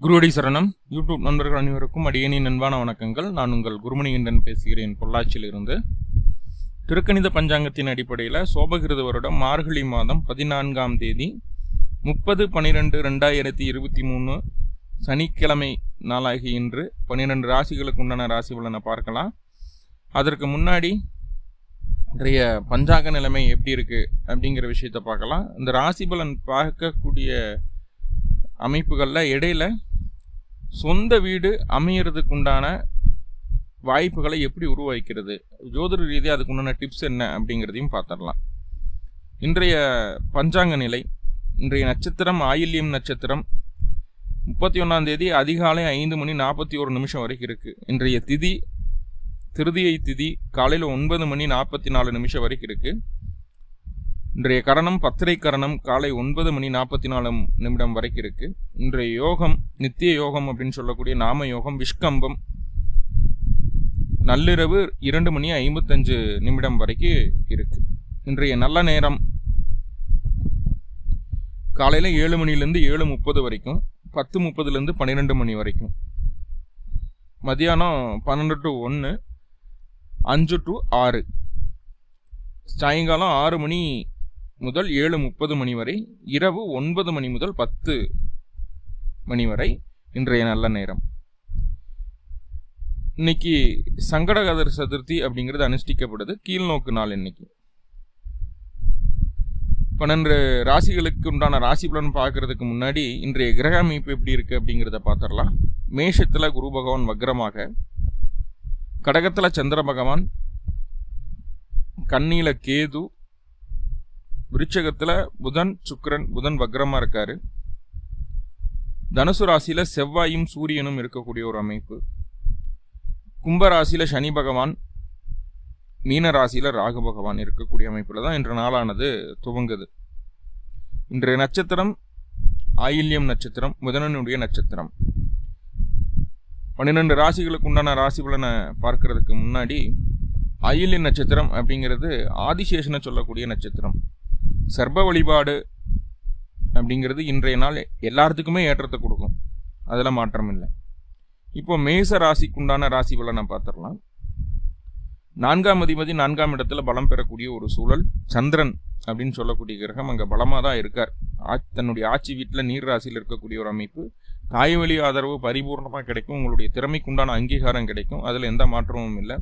குருவடி சரணம். யூடியூப் நண்பர்கள் அனைவருக்கும் அடியனின் அன்பான வணக்கங்கள். நான் உங்கள் குருமணிகண்டன் பேசுகிறேன் பொள்ளாச்சியிலிருந்து. திருக்கணித பஞ்சாங்கத்தின் அடிப்படையில் சோபகிருத வருடம் மார்கழி மாதம் பதினான்காம் தேதி முப்பது பன்னிரெண்டு ரெண்டாயிரத்தி இருபத்தி மூணு சனிக்கிழமை நாளாகி இன்று பன்னிரெண்டு ராசிகளுக்கு உண்டான ராசி பலனை பார்க்கலாம். அதற்கு முன்னாடி இன்றைய பஞ்சாங்க நிலைமை எப்படி இருக்குது அப்படிங்கிற விஷயத்தை பார்க்கலாம். இந்த ராசி பலன் பார்க்கக்கூடிய அமைப்புகளில் இடையில சொந்த வீடு அமையறதுக்கு உண்டான வாய்ப்புகளை எப்படி உருவாக்கிறது? ஜோதிட ரீதியாக அதுக்கு உண்டான டிப்ஸ் என்ன அப்படிங்கிறதையும் பார்த்துடலாம். இன்றைய பஞ்சாங்க நிலை இன்றைய நட்சத்திரம் ஆயில்யம் நட்சத்திரம் முப்பத்தி ஒன்றாம் தேதி அதிகாலை ஐந்து மணி நாற்பத்தி ஒரு நிமிஷம் வரைக்கும் இருக்குது இன்றைய திதி திருதியை திதி காலையில் ஒன்பது மணி நாற்பத்தி நாலு நிமிஷம் வரைக்கும் இருக்குது இன்றைய கரணம் பத்திரை கரணம் காலை ஒன்பது மணி நாற்பத்தி நாலு நிமிடம் வரைக்கும் இருக்கு. இன்றைய யோகம் நித்திய யோகம் அப்படின்னு சொல்லக்கூடிய நாம யோகம் விஷ்கம்பம். நள்ளிரவு இரண்டு மணி ஐம்பத்தஞ்சு நிமிடம் வரைக்கும் இருக்கு. இன்றைய நல்ல நேரம். காலையில் ஏழு மணிலேருந்து ஏழு முப்பது வரைக்கும் பத்து முப்பதுலேருந்து பன்னிரெண்டு மணி வரைக்கும். மதியானம் பன்னெண்டு டு ஒன்று அஞ்சு டு ஆறு. சாயங்காலம் ஆறு மணி முதல் ஏழு முப்பது மணி வரை இரவு ஒன்பது மணி முதல் பத்து மணி வரை இன்றைய நல்ல நேரம். இன்னைக்கு சங்கடகதர் சதுர்த்தி அப்படிங்கிறது அனுஷ்டிக்கப்படுது. கீழ்நோக்கு நாள் இன்னைக்கு. பன்னெண்டு ராசிகளுக்கு உண்டான ராசி பலன் பார்க்கறதுக்கு முன்னாடி இன்றைய கிரக அமைப்பு எப்படி இருக்கு அப்படிங்கிறத பார்த்துடலாம். மேஷத்தில் குரு பகவான் வக்ரமாக கடகத்தில் சந்திர பகவான் கண்ணியில கேது விருச்சகத்தில் புதன் சுக்கரன் புதன் வக்ரமாக இருக்காரு. தனுசு ராசியில் செவ்வாயும் சூரியனும் இருக்கக்கூடிய ஒரு அமைப்பு. கும்பராசியில் சனி பகவான் மீன ராசியில் ராகு பகவான் இருக்கக்கூடிய அமைப்பில் தான் இன்று நாளானது துவங்குது. இன்றைய நட்சத்திரம் ஆயில்யம் நட்சத்திரம் புதனனுடைய நட்சத்திரம். பன்னிரெண்டு ராசிகளுக்கு உண்டான ராசி பலனை பார்க்கறதுக்கு முன்னாடி ஆயில்ய நட்சத்திரம் அப்படிங்கிறது ஆதிசேஷனை சொல்லக்கூடிய நட்சத்திரம். சர்ப வழிபாடு அப்படிங்கிறது இன்றைய நாள் எல்லாத்துக்குமே ஏற்றத்தை கொடுக்கும். அதில் மாற்றம் இல்லை. இப்போ மேச ராசிக்குண்டான ராசி பலனை பார்த்துடலாம். நான்காம் அதிபதி நான்காம் இடத்துல பலம் பெறக்கூடிய ஒரு சூழல். சந்திரன் அப்படின்னு சொல்லக்கூடிய கிரகம் அங்கே பலமாக தான் இருக்கார். ஆ- தன்னுடைய ஆட்சி வீட்டில் நீர் ராசியில் இருக்கக்கூடிய ஒரு அமைப்பு. தாய்வழி ஆதரவு பரிபூர்ணமாக கிடைக்கும். உங்களுடைய திறமைக்குண்டான அங்கீகாரம் கிடைக்கும். அதில் எந்த மாற்றமும் இல்லை.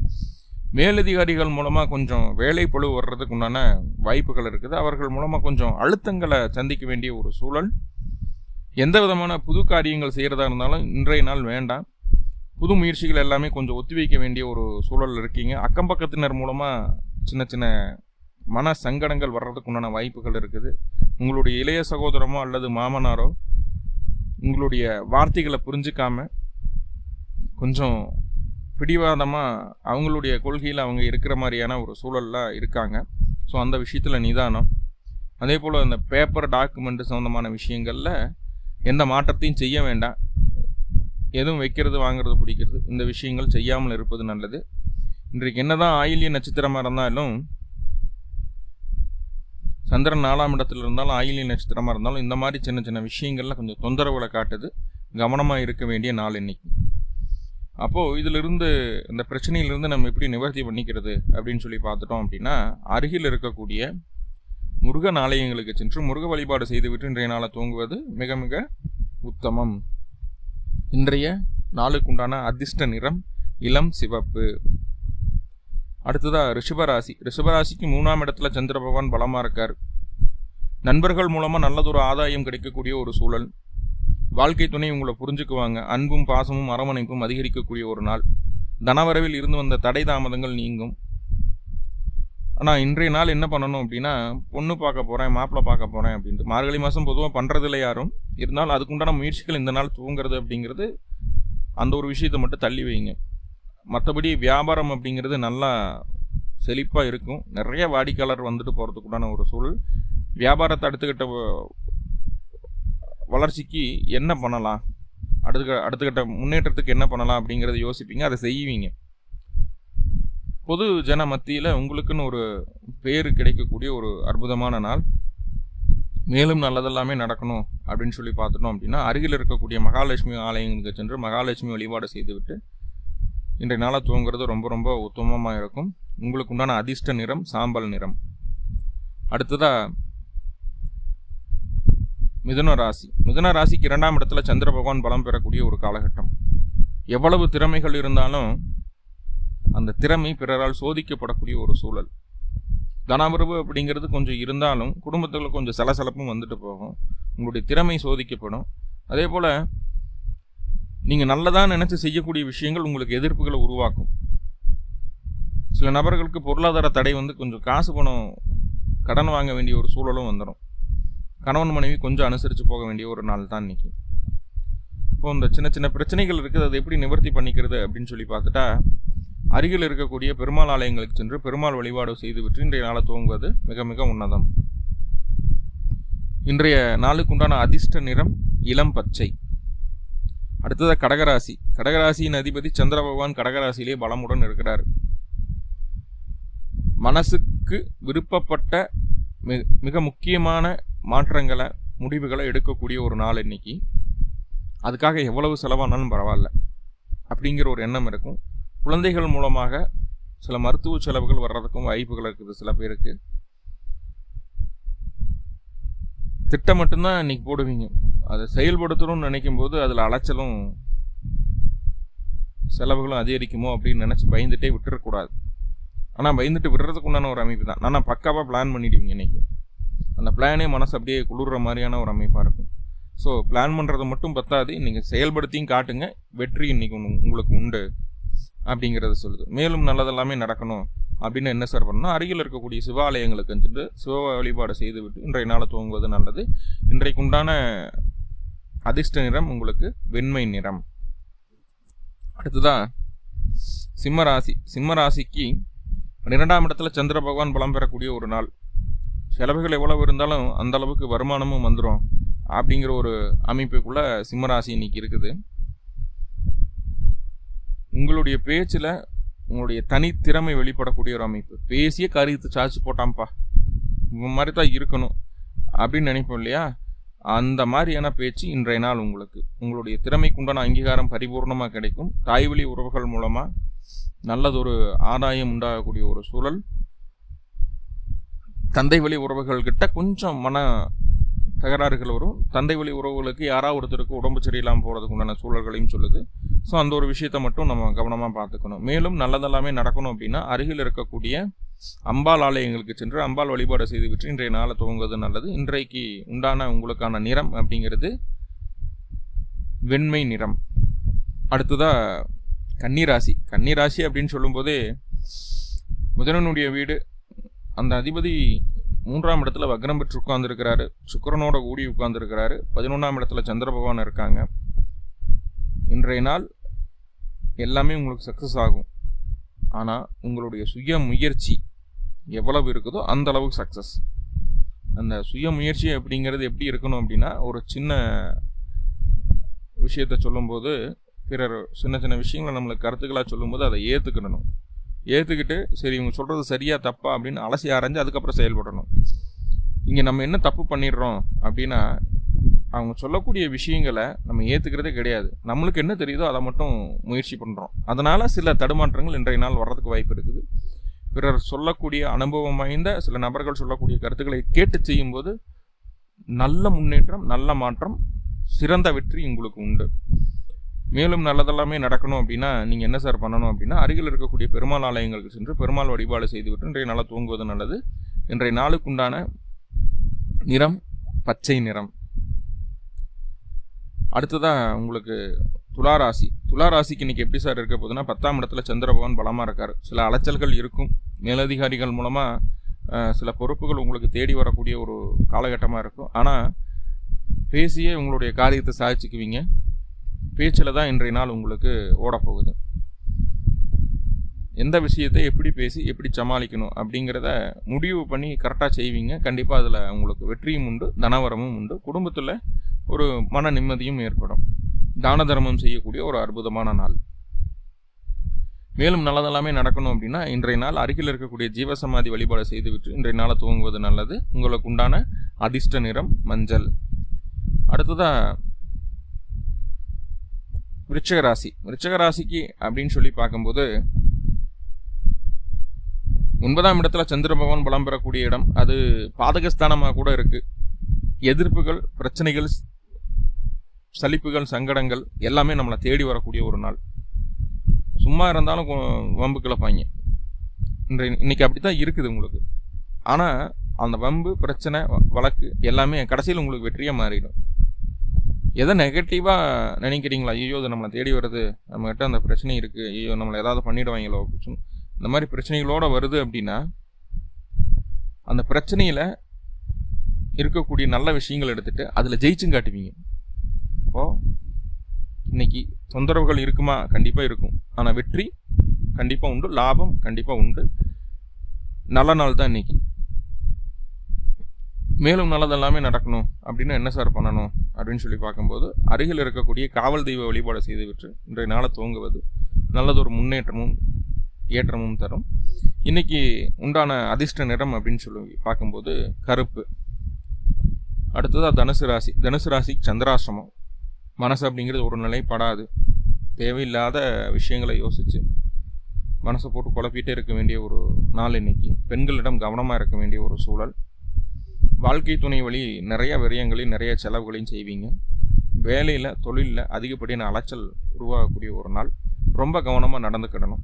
மேலதிகாரிகள் மூலமாக கொஞ்சம் வேலை பொழு வர்றதுக்கு உண்டான வாய்ப்புகள் இருக்குது. அவர்கள் மூலமாக கொஞ்சம் அழுத்தங்களை சந்திக்க வேண்டிய ஒரு சூழல். எந்த விதமான புது காரியங்கள் செய்கிறதா இருந்தாலும் இன்றைய நாள் வேண்டாம். புது முயற்சிகள் எல்லாமே கொஞ்சம் ஒத்திவைக்க வேண்டிய ஒரு சூழல் இருக்கீங்க. அக்கம் பக்கத்தினர் மூலமாக சின்ன சின்ன மன சங்கடங்கள் வர்றதுக்கு உண்டான வாய்ப்புகள் இருக்குது. உங்களுடைய இளைய சகோதரமோ அல்லது மாமனாரோ உங்களுடைய வார்த்தைகளை புரிஞ்சுக்காம கொஞ்சம் பிடிவாதமாக அவங்களுடைய கொள்கையில் அவங்க இருக்கிற மாதிரியான ஒரு சூழல்லாம் இருக்காங்க. ஸோ அந்த விஷயத்தில் நிதானம். அதே போல் அந்த பேப்பர் டாக்குமெண்ட் சம்மந்தமான விஷயங்களில் எந்த மாற்றத்தையும் செய்ய வேண்டாம். எதுவும் வைக்கிறது வாங்குறது பிடிக்கிறது இந்த விஷயங்கள் செய்யாமல் இருப்பது நல்லது. இன்றைக்கு என்னதான் ஆயில்ய நட்சத்திரமாக இருந்தாலும் சந்திரன் நாலாம் இடத்துல இருந்தாலும் ஆயிலிய நட்சத்திரமாக இருந்தாலும் இந்த மாதிரி சின்ன சின்ன விஷயங்களில் கொஞ்சம் தொந்தரவுகளை காட்டுது. கவனமாக இருக்க வேண்டிய நாள் இன்னைக்கு. அப்போது இதிலிருந்து இந்த பிரச்சனையிலிருந்து நம்ம எப்படி நிவர்த்தி பண்ணிக்கிறது அப்படின்னு சொல்லி பார்த்துட்டோம் அப்படின்னா அருகில் இருக்கக்கூடிய முருகன் ஆலயங்களுக்கு சென்று முருக வழிபாடு செய்துவிட்டு இன்றைய நாளை தூங்குவது மிக மிக உத்தமம். இன்றைய நாளுக்குண்டான அதிர்ஷ்ட நிறம் இளம் சிவப்பு. அடுத்ததாக ரிஷபராசி. ரிஷபராசிக்கு மூணாம் இடத்துல சந்திர பகவான் பலமாக இருக்கார். நண்பர்கள் மூலமாக நல்லதொரு ஆதாயம் கிடைக்கக்கூடிய ஒரு சூழல். வாழ்க்கை துணை உங்களை புரிஞ்சுக்குவாங்க. அன்பும் பாசமும் அரவணைப்பும் அதிகரிக்கக்கூடிய ஒரு நாள். தனவரவில் இருந்து வந்த தடை தாமதங்கள் நீங்கும். ஆனால் இன்றைய நாள் என்ன பண்ணணும் அப்படின்னா பொண்ணு பார்க்க போகிறேன் மாப்பிள்ளை பார்க்க போகிறேன் அப்படின்ட்டு. மார்கழி மாதம் பொதுவாக பண்ணுறதில்ல யாரும். இருந்தாலும் அதுக்குண்டான முயற்சிகள் இந்த நாள் தூங்குறது அப்படிங்கிறது அந்த ஒரு விஷயத்தை மட்டும் தள்ளி வைங்க. மற்றபடி வியாபாரம் அப்படிங்கிறது நல்லா செழிப்பாக இருக்கும். நிறைய வாடிக்கையாளர் வந்துட்டு போகிறதுக்குண்டான ஒரு சூழல். வியாபாரத்தை அடுத்துக்கிட்ட வளர்ச்சிக்கு என்ன பண்ணலாம்? அடுத்த அடுத்த கட்ட முன்னேற்றத்துக்கு என்ன பண்ணலாம் அப்படிங்கிறத யோசிப்பீங்க அதை செய்வீங்க. பொது ஜன மத்தியில் உங்களுக்குன்னு ஒரு பேர் கிடைக்கக்கூடிய ஒரு அற்புதமான நாள். மேலும் நல்லதெல்லாமே நடக்கணும் அப்படின்னு சொல்லி பார்த்துட்டோம் அப்படின்னா அருகில் இருக்கக்கூடிய மகாலட்சுமி ஆலயங்களுக்கு சென்று மகாலட்சுமி வழிபாடு செய்துவிட்டு இன்றைய நாளாக துவங்குறது ரொம்ப ரொம்ப உத்தமமாக இருக்கும். உங்களுக்கு உண்டான அதிர்ஷ்ட நிறம் சாம்பல் நிறம். அடுத்ததாக மிதுன ராசி. மிதுன ராசிக்கு இரண்டாம் இடத்துல சந்திர பகவான் பலம் பெறக்கூடிய ஒரு காலகட்டம். எவ்வளவு திறமைகள் இருந்தாலும் அந்த திறமை பிறரால் சோதிக்கப்படக்கூடிய ஒரு சூழல். தனாபரவு அப்படிங்கிறது கொஞ்சம் இருந்தாலும் குடும்பத்தில் கொஞ்சம் சலசலப்பும் வந்துட்டு போகும். உங்களுடைய திறமை சோதிக்கப்படும். அதே போல் நீங்கள் நல்லதாக நினச்சி செய்யக்கூடிய விஷயங்கள் உங்களுக்கு எதிர்ப்புகளை உருவாக்கும். சில நபர்களுக்கு பொருளாதார தடை வந்து கொஞ்சம் காசு பணம் கடன் வாங்க வேண்டிய ஒரு சூழலும் வந்துடும் கணவன் மனைவி கொஞ்சம் அனுசரித்து போக வேண்டிய ஒரு நாள் தான் இன்னைக்கு. இப்போ இந்த சின்ன சின்ன பிரச்சனைகள் இருக்குது அதை எப்படி நிவர்த்தி பண்ணிக்கிறது அப்படின்னு சொல்லி பார்த்துட்டா அருகில் இருக்கக்கூடிய பெருமாள் ஆலயங்களுக்கு சென்று பெருமாள் வழிபாடு செய்துவிட்டு இன்றைய நாளை துவங்குவது மிக மிக உன்னதம். இன்றைய நாளுக்குண்டான அதிர்ஷ்ட நிறம் இளம் பச்சை. அடுத்ததாக கடகராசி. கடகராசியின் அதிபதி சந்திர பகவான் கடகராசியிலே பலமுடன் இருக்கிறார். மனசுக்கு விருப்பப்பட்ட மிக மிக முக்கியமான மாற்றங்களை முடிவுகளை எடுக்கக்கூடிய ஒரு நாள் இன்னைக்கு. அதுக்காக எவ்வளவு செலவானாலும் பரவாயில்ல. அப்படிங்கிற ஒரு எண்ணம் இருக்கும். குழந்தைகள் மூலமாக சில மருத்துவ செலவுகள் வர்றதுக்கும் வாய்ப்புகள் இருக்குது சில பேருக்கு. திட்டம் மட்டும்தான் இன்னைக்கு போடுவீங்க. அதை செயல்படுத்தணும்னு நினைக்கும் போது அதில் அலைச்சலும் செலவுகளும் அதிகரிக்குமோ அப்படின்னு நினச்சி பயந்துட்டே விட்டுறக்கூடாது. ஆனால் பயந்துட்டு விடுறதுக்கு உண்டான ஒரு அமைப்பு தான். ஆனால் பக்காவாக பிளான் பண்ணிடுவீங்க இன்னைக்கு. அந்த பிளானே மனசு அப்படியே குளிர்ற மாதிரியான ஒரு அமைப்பாக இருக்கும். ஸோ பிளான் பண்ணுறது மட்டும் பத்தாது. நீங்கள் செயல்படுத்தியும் காட்டுங்க. வெற்றி இன்னைக்கு உங்களுக்கு உண்டு அப்படிங்கிறத சொல்லுது. மேலும் நல்லதெல்லாமே நடக்கணும் அப்படின்னு என்ன சார் பண்ணணும்? அருகில் இருக்கக்கூடிய சிவாலயங்களுக்கு வந்துட்டு சிவ வழிபாடு செய்துவிட்டு இன்றைய நாளை துவங்குவது நல்லது. இன்றைக்கு உண்டான அதிர்ஷ்ட நிறம் உங்களுக்கு வெண்மை நிறம். அடுத்ததா சிம்மராசி சிம்மராசிக்கு இரண்டாம் பன்னிரெண்டாம் இடத்துல சந்திர பகவான் பலம் பெறக்கூடிய ஒரு நாள். செலவுகள் எவ்வளவு இருந்தாலும் அந்த அளவுக்கு வருமானமும் வந்துடும் அப்படிங்கிற ஒரு அமைப்புக்குள்ள சிம்மராசி இன்னைக்கு இருக்குது. உங்களுடைய பேச்சில் உங்களுடைய தனித்திறமை வெளிப்படக்கூடிய ஒரு அமைப்பு. பேசிய கருத்து சார்ஜ் போட்டாம்ப்பா இந்த மாதிரி தான் இருக்கணும் அப்படின்னு நினைப்போம் இல்லையா? அந்த மாதிரியான பேச்சு இன்றைய நாள் உங்களுக்கு. உங்களுடைய திறமைக்குண்டான அங்கீகாரம் பரிபூர்ணமாக கிடைக்கும். தாய்வழி உறவுகள் மூலமாக நல்லதொரு ஆதாயம் உண்டாகக்கூடிய ஒரு சூழல். தந்தை வழி உறவுகள் கிட்ட கொஞ்சம் மன தகராறுகள் வரும். தந்தை வழி உறவுகளுக்கு யாராவது ஒருத்தருக்கு உடம்பு சரியில்லாமல் போகிறதுக்கு உண்டான சூழல்களையும் சொல்லுது. ஸோ அந்த ஒரு விஷயத்தை மட்டும் நம்ம கவனமாக பார்த்துக்கணும். மேலும் நல்லதெல்லாமே நடக்கணும் அப்படின்னா அருகில் இருக்கக்கூடிய அம்பாள் ஆலயங்களுக்கு சென்று அம்பாள் வழிபாடு செய்துவிட்டு இன்றைய நாளை துவங்குவது நல்லது. இன்றைக்கு உண்டான உங்களுக்கான நிறம் அப்படிங்கிறது வெண்மை நிறம். அடுத்ததாக கன்னிராசி. கன்னிராசி அப்படின்னு சொல்லும்போதே முதலனுடைய வீடு அந்த அதிபதி மூன்றாம் இடத்துல வக்ரம் பெற்று உட்கார்ந்துருக்கிறாரு. சுக்கிரனோட கூடி உட்கார்ந்துருக்கிறாரு. பதினொன்றாம் இடத்துல சந்திர பகவான் இருக்காங்க. இன்றைய நாள் எல்லாமே உங்களுக்கு சக்ஸஸ் ஆகும். ஆனால் உங்களுடைய சுய முயற்சி எவ்வளவு இருக்குதோ அந்த அளவுக்கு சக்ஸஸ் அந்த சுய முயற்சி அப்படிங்கிறது எப்படி இருக்கணும் அப்படின்னா ஒரு சின்ன விஷயத்தை சொல்லும்போது பிறர் சின்ன சின்ன விஷயங்களை நம்மளுக்கு கருத்துக்களாக சொல்லும்போது அதை ஏற்றுக்கணும் ஏற்றுக்கிட்டு சரி இவங்க சொல்கிறது சரியா தப்பா அப்படின்னு அலசி ஆராய்ஞ்சு அதுக்கப்புறம் செயல்படணும். இங்கே நம்ம என்ன தப்பு பண்ணிடுறோம் அப்படின்னா அவங்க சொல்லக்கூடிய விஷயங்களை நம்ம ஏற்றுக்கிறதே கிடையாது. நம்மளுக்கு என்ன தெரியுதோ அதை மட்டும் முயற்சி பண்ணுறோம் அதனால் சில தடுமாற்றங்கள் இன்றைய நாள் வர்றதுக்கு வாய்ப்பு இருக்குது. பிறர் சொல்லக்கூடிய அனுபவம் வாய்ந்த சில நபர்கள் சொல்லக்கூடிய கருத்துக்களை கேட்டு செய்யும்போது நல்ல முன்னேற்றம் நல்ல மாற்றம் சிறந்த வெற்றி உங்களுக்கு உண்டு. மேலும் நல்லதெல்லாமே நடக்கணும் அப்படின்னா நீங்கள் என்ன சார் பண்ணணும் அப்படின்னா அருகில் இருக்கக்கூடிய பெருமாள் ஆலயங்களுக்கு சென்று பெருமாள் வழிபாடு செய்துவிட்டு இன்றைய நாளாக தூங்குவது நல்லது. இன்றைய நாளுக்குண்டான நிறம் பச்சை நிறம். அடுத்ததாக உங்களுக்கு துளாராசி. துளாராசிக்கு இன்றைக்கி எப்படி சார் இருக்க போதுன்னா பத்தாம் இடத்துல சந்திரபவன் பலமாக இருக்கார். சில அலைச்சல்கள் இருக்கும். மேலதிகாரிகள் மூலமாக சில பொறுப்புகள் உங்களுக்கு தேடி வரக்கூடிய ஒரு காலகட்டமாக இருக்கும். ஆனால் பேசியே உங்களுடைய காரியத்தை சாதிச்சுக்குவீங்க. பேச்சில் தான் இன்றைய நாள் உங்களுக்கு ஓடப்போகுது. எந்த விஷயத்தை எப்படி பேசி எப்படி சமாளிக்கணும் அப்படிங்கிறத முடிவு பண்ணி கரெக்டாக செய்வீங்க. கண்டிப்பாக அதில் உங்களுக்கு வெற்றியும் உண்டு தனவரமும் உண்டு. குடும்பத்தில் ஒரு மன நிம்மதியும் ஏற்படும். தான தர்மம் செய்யக்கூடிய ஒரு அற்புதமான நாள். மேலும் நல்லதெல்லாமே நடக்கணும் அப்படின்னா இன்றைய நாள் அருகில் இருக்கக்கூடிய ஜீவசமாதி வழிபாடு செய்துவிட்டு இன்றைய நாளை துவங்குவது நல்லது. உங்களுக்கு உண்டான அதிர்ஷ்ட நிறம் மஞ்சள். அடுத்ததாக விருச்சக ராசி விருச்சக ராசிக்கு அப்படின்னு சொல்லி பார்க்கும்போது ஒன்பதாம் இடத்துல சந்திர பகவான் பலம் பெறக்கூடிய இடம். அது பாதகஸ்தானமாக கூட இருக்குது எதிர்ப்புகள் பிரச்சனைகள் சலிப்புகள் சங்கடங்கள் எல்லாமே நம்மளை தேடி வரக்கூடிய ஒரு நாள். சும்மா இருந்தாலும் கொ- வம்பு கிளப்பாங்க. இன்றை இன்னைக்கு அப்படி தான் இருக்குது உங்களுக்கு. ஆனால் அந்த வம்பு பிரச்சனை வ- வழக்கு எல்லாமே கடைசியில் உங்களுக்கு வெற்றியாக மாறிடும். எதை நெகட்டிவாக நினைக்கிறீங்களா? ஐயோ இது நம்மளை தேடி வருது. நம்மகிட்ட அந்த பிரச்சனை இருக்குது ஐயோ நம்மளை ஏதாவது பண்ணிடுவாங்களோ அப்படின்னு. இந்த மாதிரி பிரச்சனைகளோடு வருது அப்படின்னா அந்த பிரச்சனையில் இருக்கக்கூடிய நல்ல விஷயங்கள் எடுத்துகிட்டு அதில் ஜெயிச்சும் காட்டுவீங்க. இப்போது இன்னைக்கு தொந்தரவுகள் இருக்குமா? கண்டிப்பாக இருக்கும். ஆனால் வெற்றி கண்டிப்பாக உண்டு லாபம் கண்டிப்பாக உண்டு. நல்ல நாள் தான் இன்னைக்கு. மேலும் நல்லதெல்லாமே நடக்கணும். அப்படின்னு என்ன சார் பண்ணணும்? அப்படின்னு சொல்லி பார்க்கும்போது அருகில் இருக்கக்கூடிய காவல் தெய்வ வழிபாடு செய்துவிட்டு இன்றைய நாளை துவங்குவது நல்லதொரு முன்னேற்றமும் ஏற்றமும் தரும். இன்னைக்கு உண்டான அதிர்ஷ்ட நிறம் அப்படின்னு சொல்லி பார்க்கும்போது கருப்பு. அடுத்ததாக தனுசு ராசி. தனுசு ராசி சந்திராசிரமம் மனசு அப்படிங்கிறது ஒரு நிலைப்படாது. தேவையில்லாத விஷயங்களை யோசித்து மனசை போட்டு குழப்பிட்டே இருக்க வேண்டிய ஒரு நாள் இன்னைக்கு. பெண்களிடம் கவனமாக இருக்க வேண்டிய ஒரு சூழல். வாழ்க்கை துணை வழி நிறைய விரயங்களையும் நிறைய செலவுகளையும் செய்வீங்க. வேலையில் தொழிலில் அதிகப்படியான அலைச்சல் உருவாகக்கூடிய ஒரு நாள். ரொம்ப கவனமாக நடந்துக்கிடணும்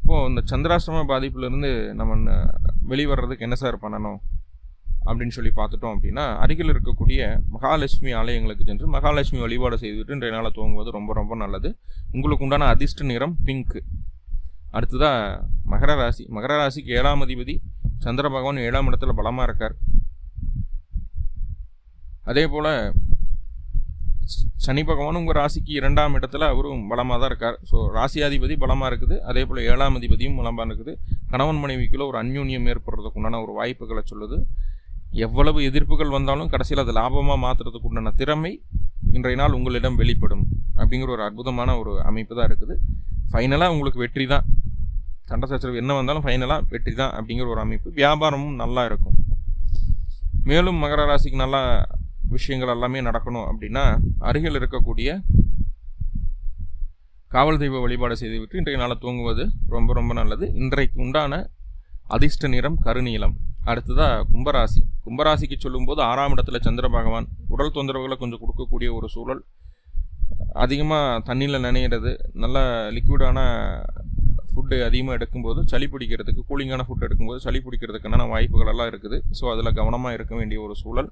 இப்போது இந்த சந்திராசிரம பாதிப்புலேருந்து நம்ம வெளிவர்றதுக்கு என்ன சார் பண்ணணும்? அப்படின்னு சொல்லி பார்த்துட்டோம் அப்படின்னா அருகில் இருக்கக்கூடிய மகாலட்சுமி ஆலயங்களுக்கு சென்று மகாலட்சுமி வழிபாடு செய்துவிட்டு இன்றைய நாளை தூங்குவது ரொம்ப ரொம்ப நல்லது. உங்களுக்கு உண்டான அதிர்ஷ்ட நிறம் பிங்க் அடுத்ததாக மகர ராசி. மகர ராசிக்கு ஏழாம் அதிபதி சந்திர பகவான் ஏழாம் இடத்துல பலமாக இருக்கார். அதே போல் சனி பகவான் உங்கள் ராசிக்கு இரண்டாம் இடத்துல அவரும் பலமாக தான் இருக்கார். ஸோ ராசியாதிபதி பலமாக இருக்குது. அதே போல் ஏழாம் அதிபதியும் பலமாக இருக்குது. கணவன் மனைவிக்குள்ளே ஒரு அந்யூன்யம் ஏற்படுறதுக்கு உண்டான ஒரு வாய்ப்புகளை சொல்லுது. எவ்வளவு எதிர்ப்புகள் வந்தாலும் கடைசியில் அதை லாபமாக மாற்றுறதுக்கு உண்டான திறமை இன்றைய நாள் உங்களிடம் வெளிப்படும். அப்படிங்கிற ஒரு அற்புதமான ஒரு அமைப்பு தான் இருக்குது. ஃபைனலாக உங்களுக்கு வெற்றி தான். சண்டை சச்சரவு என்ன வந்தாலும் ஃபைனலாக வெற்றி தான் அப்படிங்கிற ஒரு அமைப்பு. வியாபாரமும் நல்லா இருக்கும். மேலும் மகர ராசிக்கு நல்லா விஷயங்கள் எல்லாமே நடக்கணும் அப்படின்னா அருகில் இருக்கக்கூடிய காவல் தெய்வ வழிபாடு செய்துவிட்டு இன்றைய நாளை தூங்குவது ரொம்ப ரொம்ப நல்லது. இன்றைக்கு உண்டான அதிர்ஷ்ட நிறம் கருநீளம் அடுத்ததாக கும்பராசி. கும்பராசிக்கு சொல்லும்போது ஆறாம் இடத்துல சந்திர பகவான் உடல் தொந்தரவுகளை கொஞ்சம் கொடுக்கக்கூடிய ஒரு சூழல். அதிகமாக தண்ணியில் நினைகிறது நல்ல லிக்விடான ஃபுட்டு அதிகமாக எடுக்கும்போது சளி பிடிக்கிறதுக்கு கூலிங்கான ஃபுட் எடுக்கும்போது சளி பிடிக்கிறதுக்கான வாய்ப்புகள் எல்லாம் இருக்குது. ஸோ அதில் கவனமாக இருக்க வேண்டிய ஒரு சூழல்.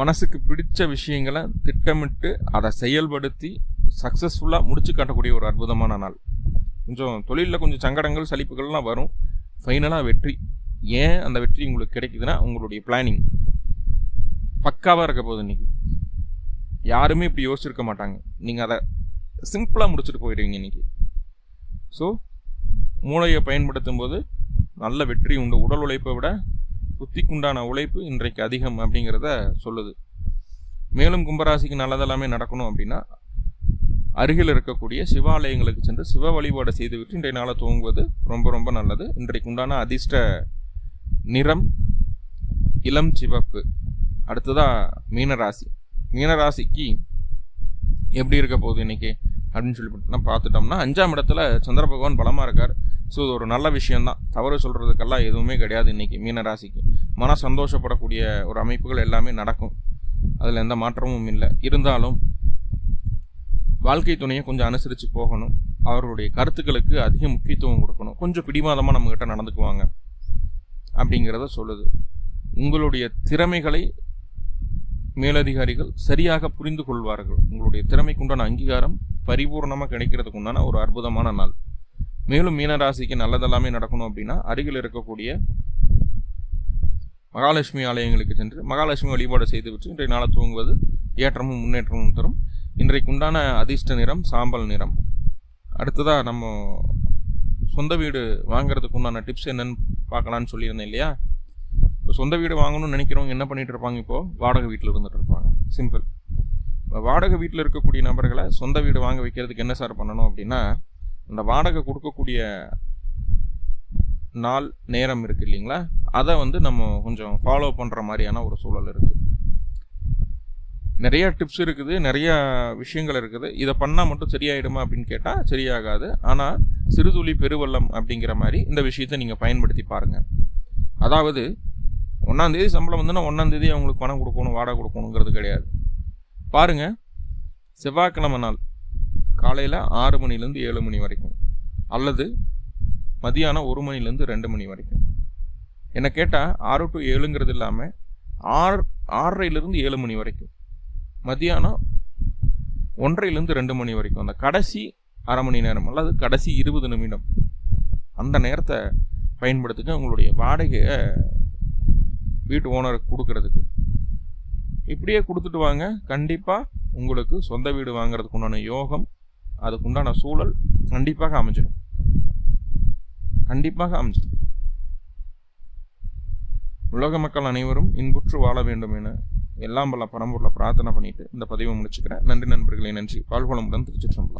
மனசுக்கு பிடித்த விஷயங்களை திட்டமிட்டு அதை செயல்படுத்தி சக்ஸஸ்ஃபுல்லாக முடிச்சு காட்டக்கூடிய ஒரு அற்புதமான நாள். கொஞ்சம் தொழிலில் கொஞ்சம் சங்கடங்கள் சலிப்புகள்லாம் வரும். ஃபைனலாக வெற்றி. ஏன் அந்த வெற்றி உங்களுக்கு கிடைக்குதுன்னா உங்களுடைய பிளானிங் பக்காவாக இருக்க போகுது இன்னைக்கு. யாருமே இப்படி யோசிச்சிருக்க மாட்டாங்க. நீங்கள் அதை சிம்பிளாக முடிச்சுட்டு போயிடுவீங்க இன்னைக்கு. ஸோ மூளையை பயன்படுத்தும் போது நல்ல வெற்றி உண்டு. உடல் உழைப்பை விட புத்திக்குண்டான உழைப்பு இன்றைக்கு அதிகம் அப்படிங்கிறத சொல்லுது. மேலும் கும்பராசிக்கு நல்லதெல்லாமே நடக்கணும் அப்படின்னா அருகில் இருக்கக்கூடிய சிவாலயங்களுக்கு சென்று சிவ வழிபாடு செய்துவிட்டு இன்றைய நாளை துவங்குவது ரொம்ப ரொம்ப நல்லது. இன்றைக்கு உண்டான அதிர்ஷ்ட நிறம் இளம் சிவப்பு. அடுத்ததாக மீனராசி. மீனராசிக்கு எப்படி இருக்க போகுது இன்னைக்கு? அப்படின்னு சொல்லி நம்ம பார்த்துட்டோம்னா அஞ்சாம் இடத்துல சந்திர பகவான் பலமாக இருக்கார். ஸோ இது ஒரு நல்ல விஷயம்தான். தவறு சொல்கிறதுக்கெல்லாம் எதுவுமே கிடையாது இன்றைக்கி மீனராசிக்கு மன சந்தோஷப்படக்கூடிய ஒரு அமைப்புகள் எல்லாமே நடக்கும். அதில் எந்த மாற்றமும் இல்லை. இருந்தாலும் வாழ்க்கை துணையை கொஞ்சம் அனுசரித்து போகணும். அவருடைய கருத்துக்களுக்கு அதிக முக்கியத்துவம் கொடுக்கணும். கொஞ்சம் பிடிவாதமாக நம்மக்கிட்ட நடந்துக்குவாங்க. அப்படிங்கிறத சொல்லுது. உங்களுடைய திறமைகளை மேலதிகாரிகள் சரியாக புரிந்து கொள்வார்கள். உங்களுடைய திறமைக்குண்டான அங்கீகாரம் பரிபூர்ணமாக கிடைக்கிறதுக்கு உண்டான ஒரு அற்புதமான நாள். மேலும் மீனராசிக்கு நல்லதெல்லாமே நடக்கணும் அப்படின்னா அருகில் இருக்கக்கூடிய மகாலட்சுமி ஆலயங்களுக்கு சென்று மகாலட்சுமி வழிபாடு செய்துவிட்டு இன்றைய நாளை தூங்குவது ஏற்றமும் முன்னேற்றமும் தரும். இன்றைக்கு உண்டான அதிர்ஷ்ட நிறம் சாம்பல் நிறம். அடுத்ததாக நம்ம சொந்த வீடு வாங்குறதுக்கு உண்டான டிப்ஸ் என்னன்னு பார்க்கலான்னு சொல்லியிருந்தேன் இல்லையா? இப்போ சொந்த வீடு வாங்கணும்னு நினைக்கிறவங்க என்ன பண்ணிகிட்டு இருப்பாங்க இப்போது வாடகை வீட்டில் இருந்துட்டு இருப்பாங்க. சிம்பிள் இப்போ வாடகை வீட்டில் இருக்கக்கூடிய நபர்களை சொந்த வீடு வாங்க வைக்கிறதுக்கு என்ன சார் பண்ணணும் அப்படின்னா அந்த வாடகை கொடுக்கக்கூடிய நாள் நேரம் இருக்கு இல்லைங்களா? அதை வந்து நம்ம கொஞ்சம் ஃபாலோ பண்ணுற மாதிரியான ஒரு சூழல் இருக்குது நிறைய டிப்ஸ் இருக்குது நிறைய விஷயங்கள் இருக்குது. இதை பண்ணால் மட்டும் சரியாயிடுமா அப்படின்னு கேட்டால் சரியாகாது. ஆனால் சிறுதுளி பெருவெள்ளம் அப்படிங்கிற மாதிரி இந்த விஷயத்தை நீங்கள் பயன்படுத்தி பாருங்கள் அதாவது ஒன்றாந்தேதி சம்பளம் வந்துன்னா ஒன்றாந்தேதி அவங்களுக்கு பணம் கொடுக்கணும் வாடகை கொடுக்கணுங்கிறது கிடையாது. பாருங்கள் செவ்வாய்க்கிழமை நாள் காலையில் ஆறு மணிலேருந்து ஏழு மணி வரைக்கும் அல்லது மதியானம் ஒரு மணிலேருந்து ரெண்டு மணி வரைக்கும். என்னை கேட்டால் ஆறு டு ஏழுங்கிறது இல்லாமல் ஆறு ஆறரைலேருந்து ஏழு மணி வரைக்கும். மதியானம் ஒன்றையிலேருந்து ரெண்டு மணி வரைக்கும். அந்த கடைசி அரை மணி நேரம் அல்லது கடைசி இருபது நிமிடம் அந்த நேரத்தை பயன்படுத்துங்க உங்களுடைய வாடகையை வீட்டு ஓனருக்கு கொடுக்கறதுக்கு. இப்படியே கொடுத்துட்டு வாங்க. கண்டிப்பாக உங்களுக்கு சொந்த வீடு வாங்குறதுக்கு உண்டான யோகம் அதுக்குண்டான சூழல் கண்டிப்பாக அமைஞ்சிடும். கண்டிப்பாக அமைஞ்சிடும். உலக மக்கள் அனைவரும் இன்புற்று வாழ வேண்டும் என எல்லாம் பல பரம்பூரில் பிரார்த்தனை பண்ணிட்டு இந்த பதிவை முடிச்சுக்கிறேன். நன்றி நண்பர்களே நன்றி. பால்குளமுடன் திருச்சி